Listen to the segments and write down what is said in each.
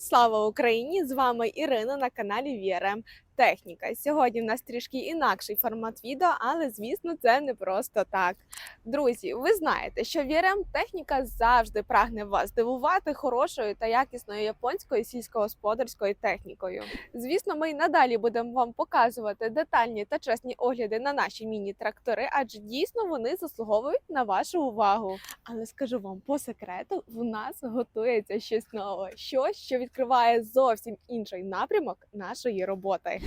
Слава Україні! З вами Ірина на каналі VRM Техніка. Сьогодні в нас трішки інакший формат відео, але звісно, це не просто так. Друзі, ви знаєте, що VRM Техніка завжди прагне вас здивувати хорошою та якісною японською сільськогосподарською технікою. Звісно, ми й надалі будемо вам показувати детальні та чесні огляди на наші міні-трактори, адже дійсно вони заслуговують на вашу увагу. Але скажу вам по секрету, в нас готується щось нове, щось, що відкриває зовсім інший напрямок нашої роботи.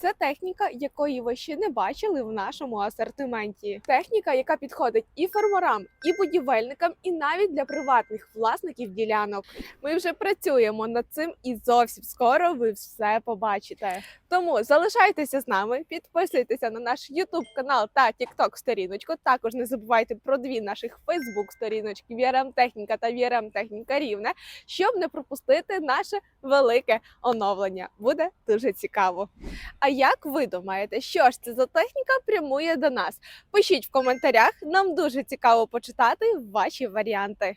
Це техніка, якої ви ще не бачили в нашому асортименті. Техніка, яка підходить і фермерам, і будівельникам, і навіть для приватних власників ділянок. Ми вже працюємо над цим, і зовсім скоро ви все побачите. Тому залишайтеся з нами, підписуйтеся на наш YouTube канал та TikTok сторіночку. Також не забувайте про дві наших Facebook сторіночки VRM Техніка та VRM Техніка Рівне, щоб не пропустити наше велике оновлення. Буде дуже цікаво. А як ви думаєте, що ж це за техніка прямує до нас? Пишіть в коментарях, нам дуже цікаво почитати ваші варіанти.